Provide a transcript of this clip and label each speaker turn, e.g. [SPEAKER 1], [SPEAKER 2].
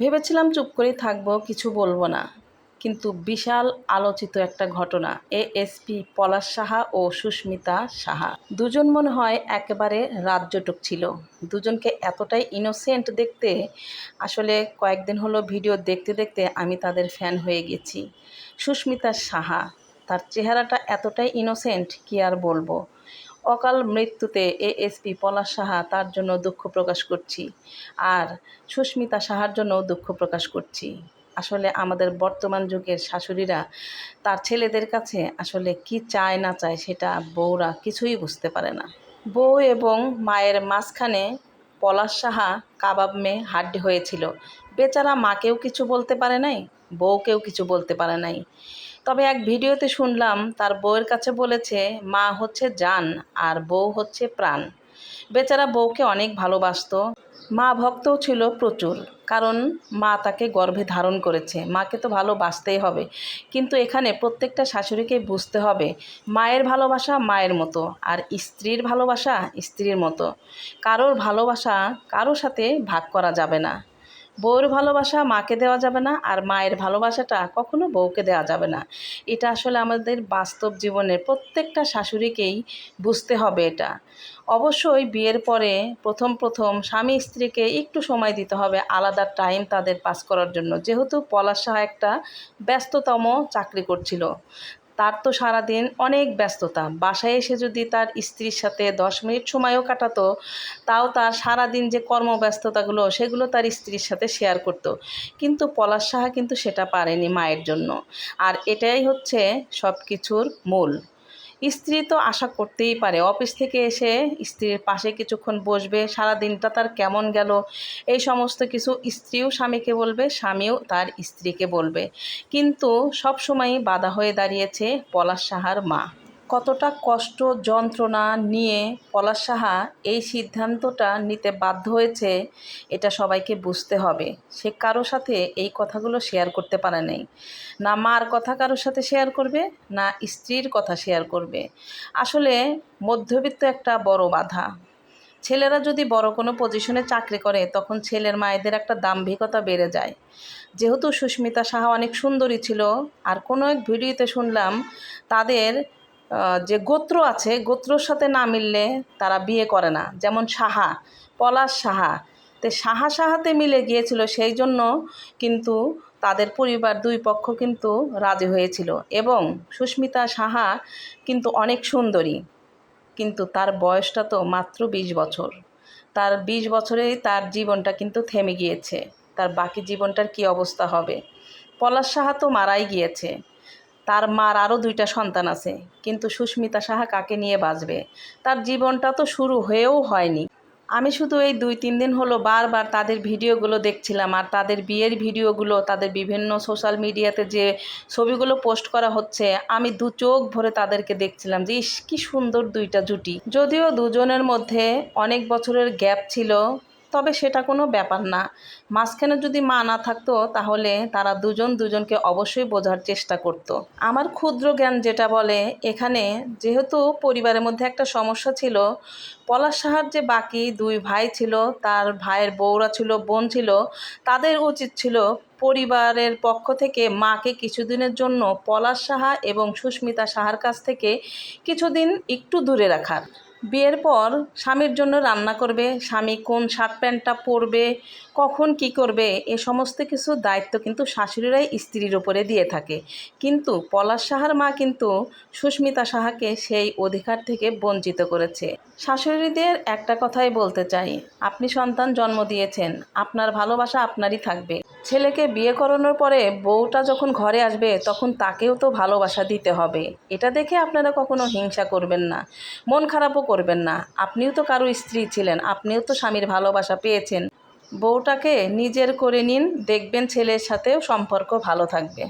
[SPEAKER 1] ভেবেছিলাম চুপ করেই থাকব, কিছু বলব না। কিন্তু বিশাল আলোচিত একটা ঘটনা এএসপি পলাশ সাহা ও সুস্মিতা সাহা। দুজন মনে হয় একেবারে রাজ্যটুক ছিল। দুজনকে এতটাই ইনোসেন্ট দেখতে, আসলে কয়েকদিন হলো ভিডিও দেখতে দেখতে আমি তাদের ফ্যান হয়ে গেছি। সুস্মিতা সাহা, তার চেহারাটা এতটাই ইনোসেন্ট কি আর বলব? অকাল মৃত্যুতে এএসপি পলাশ সাহা তার জন্য দুঃখ প্রকাশ করছি। আর সুস্মিতা সাহার জন্য দুঃখ প্রকাশ করছি। আসলে আমাদের বর্তমান যুগের শাশুড়িরা তার ছেলেদের কাছে আসলে কি চায় না চায় সেটা বউরা কিছুই বুঝতে পারে না। বউ এবং মায়ের মাঝখানে পলাশ সাহা কাবাব মেয়ে হাড্ডি হয়েছিল। বেচারা মাকেও কিছু বলতে পারে নাই, বউকেও কিছু বলতে পারে নাই। তবে এক ভিডিওতে শুনলাম তার বউয়ের কাছে বলেছে, মা হচ্ছে জান আর বউ হচ্ছে প্রাণ। বেচারা বউকে অনেক ভালোবাসতো। মা ভক্তও ছিল প্রচুর, কারণ মা তাকে গর্ভে ধারণ করেছে। মাকে তো ভালোবাসতেই হবে। কিন্তু এখানে প্রত্যেকটা শাশুড়িকে বুঝতে হবে, মায়ের ভালোবাসা মায়ের মতো আর স্ত্রীর ভালোবাসা স্ত্রীর মতো। কারোর ভালোবাসা কারোর সাথে ভাগ করা যাবে না। বউর ভালোবাসা মাকে দেওয়া যাবে না আর মায়ের ভালোবাসাটা কখনো বউকে দেওয়া যাবে না। এটা আসলে আমাদের বাস্তব জীবনের প্রত্যেকটা শাশুড়িকেই বুঝতে হবে এটা। অবশ্যই বিয়ের পরে প্রথম প্রথম স্বামী স্ত্রীকে একটু সময় দিতে হবে, আলাদা টাইম তাদের পাস করার জন্য। যেহেতু পলাশ একটা ব্যস্ততম চাকরি করছিল। তার তো সারাদিন অনেক ব্যস্ততা। বাসায় এসে যদি তার স্ত্রীর সাথে দশ মিনিট সময়ও কাটাতো, তাও তার সারাদিন যে কর্মব্যস্ততাগুলো, সেগুলো তার স্ত্রীর সাথে শেয়ার করতো। কিন্তু পলাশ সাহা কিন্তু সেটা পারেনি মায়ের জন্য। আর এটাই হচ্ছে সব কিছুর মূল। স্ত্রী তো আশা করতেই পারে। অফিস থেকে এসে স্ত্রীর পাশে কিছুক্ষণ বসবে সারা দিনটা তার কেমন গেল? এই সমস্ত কিছু স্ত্রীও স্বামীকে বলবে, স্বামীও তার স্ত্রীকে বলবে। কিন্তু সবসময়ই বাধা হয়ে দাঁড়িয়েছে পলাশ সাহার মা। কতটা কষ্ট যন্ত্রণা নিয়ে পলাশ সাহা এই সিদ্ধান্তটা নিতে বাধ্য হয়েছে, এটা সবাইকে বুঝতে হবে। সে কারও সাথে এই কথাগুলো শেয়ার করতে পারে নাই। না মার কথা কারোর সাথে শেয়ার করবে, না স্ত্রীর কথা শেয়ার করবে। আসলে মধ্যবিত্ত একটা বড় বাধা। ছেলেরা যদি বড় কোনো পজিশনে চাকরি করে, তখন ছেলের মায়েদের একটা দাম্ভিকতা বেড়ে যায়। যেহেতু সুস্মিতা সাহা অনেক সুন্দরী ছিল, আর কোনো এক ভিডিওতে শুনলাম তাদের যে গোত্র আছে, গোত্রর সাথে না মিললে তারা বিয়ে করে না। যেমন সাহা, পলাশ সাহা। তো সাহা সাহাতে মিলে গিয়েছিল, সেই জন্য কিন্তু তাদের পরিবার দুই পক্ষ কিন্তু রাজি হয়েছিল। এবং সুস্মিতা সাহা কিন্তু অনেক সুন্দরী, কিন্তু তার বয়সটা তো মাত্র বিশ বছর। তার বিশ বছরেই তার জীবনটা কিন্তু থেমে গিয়েছে। তার বাকি জীবনটার কি অবস্থা হবে? পলাশ সাহা তো মারাই গিয়েছে। তার মার আরও দুইটা সন্তান আছে। কিন্তু সুস্মিতা সাহা কাকে নিয়ে বাঁচবে? তার জীবনটা তো শুরু হয়েও হয়নি। আমি শুধু এই দুই তিন দিন হলো বারবার তাদের ভিডিওগুলো দেখছিলাম আর তাদের বিয়ের ভিডিওগুলো, তাদের বিভিন্ন সোশ্যাল মিডিয়াতে যে ছবিগুলো পোস্ট করা হচ্ছে, আমি দু চোখ ভরে তাদেরকে দেখছিলাম যে, ইস, কী সুন্দর দুইটা জুটি। যদিও দুজনের মধ্যে অনেক বছরের গ্যাপ ছিল তবে সেটা কোনো ব্যাপার না মাঝখানে যদি মা না থাকতো, তাহলে তারা দুজন দুজনকে অবশ্যই বোঝার চেষ্টা করত। আমার ক্ষুদ্র জ্ঞান যেটা বলে, এখানে যেহেতু পরিবারের মধ্যে একটা সমস্যা ছিল, পলাশ সাহার যে বাকি দুই ভাই ছিল, তার ভাইয়ের বউরা ছিল, বোন ছিল, তাদের উচিত ছিল পরিবারের পক্ষ থেকে মাকে কিছুদিনের জন্য পলাশ সাহা এবং সুস্মিতা সাহার কাছ থেকে কিছুদিন একটু দূরে রাখার বিয়ের পর স্বামীর জন্য রান্না করবে স্বামী কোন শার্ট প্যান্টটা পরবে কখন কি করবে, এ সমস্ত কিছু দায়িত্ব কিন্তু শাশুড়িরাই স্ত্রীর ওপরে দিয়ে থাকে। কিন্তু পলাশ সাহার মা কিন্তু সুস্মিতা সাহাকে সেই অধিকার থেকে বঞ্চিত করেছে। শাশুড়িদের একটা কথাই বলতে চাই, আপনি সন্তান জন্ম দিয়েছেন, আপনার ভালোবাসা আপনারই থাকবে। ছেলেকে বিয়ে করানোর পরে বউটা যখন ঘরে আসবে, তখন তাকেও তো ভালোবাসা দিতে হবে। এটা দেখে আপনারা কখনো হিংসা করবেন না, মন খারাপও করবেন না। আপনিও তো কারও স্ত্রী ছিলেন, আপনিও তো স্বামীর ভালোবাসা পেয়েছেন। বউটাকে নিজের করে নিন দেখবেন ছেলের সাথেও সম্পর্ক ভালো থাকবে।